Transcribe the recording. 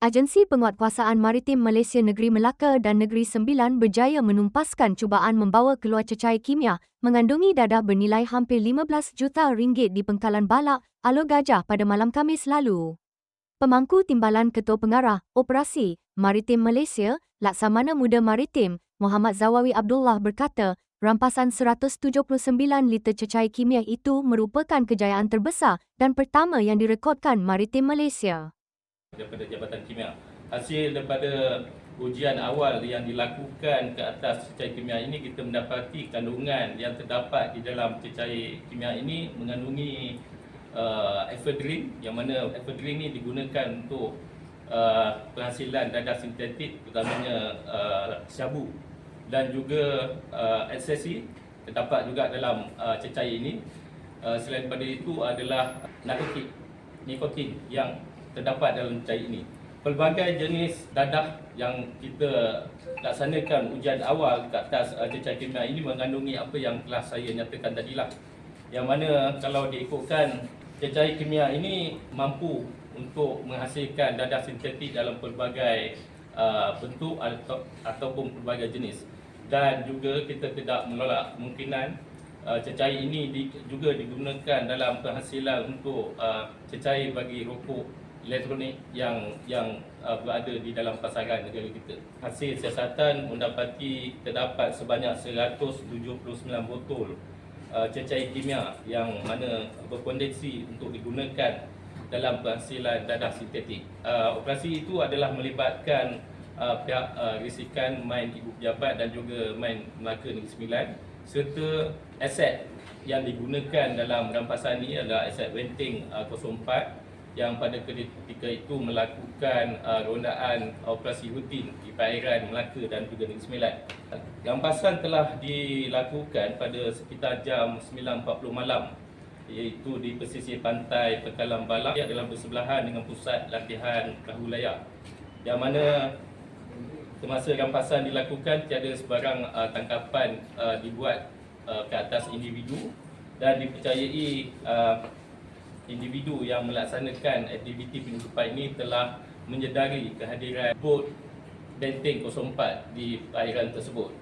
Agensi Penguatkuasaan Maritim Malaysia Negeri Melaka dan Negeri Sembilan berjaya menumpaskan cubaan membawa keluar cecair kimia mengandungi dadah bernilai hampir 15 juta ringgit di Pengkalan Balak, Alor Gajah pada malam Khamis lalu. Pemangku Timbalan Ketua Pengarah Operasi Maritim Malaysia, Laksamana Muda Maritim, Muhammad Zawawi Abdullah berkata, rampasan 179 liter cecair kimia itu merupakan kejayaan terbesar dan pertama yang direkodkan Maritim Malaysia daripada Jabatan Kimia. Hasil daripada ujian awal yang dilakukan ke atas cecair kimia ini kita mendapati kandungan yang terdapat di dalam cecair kimia ini mengandungi uh, ephedrine yang mana ephedrine ini digunakan untuk uh, penghasilan dadah sintetik terutamanya uh, syabu dan juga uh, ecstasy terdapat juga dalam uh, cecair ini. Uh, selain daripada itu adalah narkotik nikotin yang terdapat dalam cair ini. Pelbagai jenis dadah yang kita laksanakan ujian awal ke atas uh, cecair kimia ini mengandungi apa yang telah saya nyatakan tadilah. Yang mana kalau diikutkan cecair kimia ini mampu untuk menghasilkan dadah sintetik dalam pelbagai uh, bentuk atau, ataupun pelbagai jenis. Dan juga kita tidak menolak kemungkinan uh, cecair ini di, juga digunakan dalam penghasilan untuk uh, cecair bagi rokok elektronik yang yang uh, berada di dalam pasaran negara kita. Hasil siasatan mendapati terdapat sebanyak 179 botol uh, cecair kimia yang mana berpotensi untuk digunakan dalam penghasilan dadah sintetik. Uh, operasi itu adalah melibatkan uh, pihak uh, risikan main ibu pejabat dan juga main Melaka Negeri Sembilan serta aset yang digunakan dalam rampasan ini adalah aset Wenting uh, 04 yang pada ketika itu melakukan uh, rondaan operasi rutin di perairan Melaka dan juga Negeri Sembilan. Gampasan telah dilakukan pada sekitar jam 9.40 malam iaitu di pesisir pantai Pekalang Balak yang dalam bersebelahan dengan pusat latihan perahu layar. Yang mana semasa rampasan dilakukan tiada sebarang uh, tangkapan uh, dibuat uh, ke atas individu dan dipercayai uh, individu yang melaksanakan aktiviti penyelundupan ini telah menyedari kehadiran bot Benteng 04 di perairan tersebut.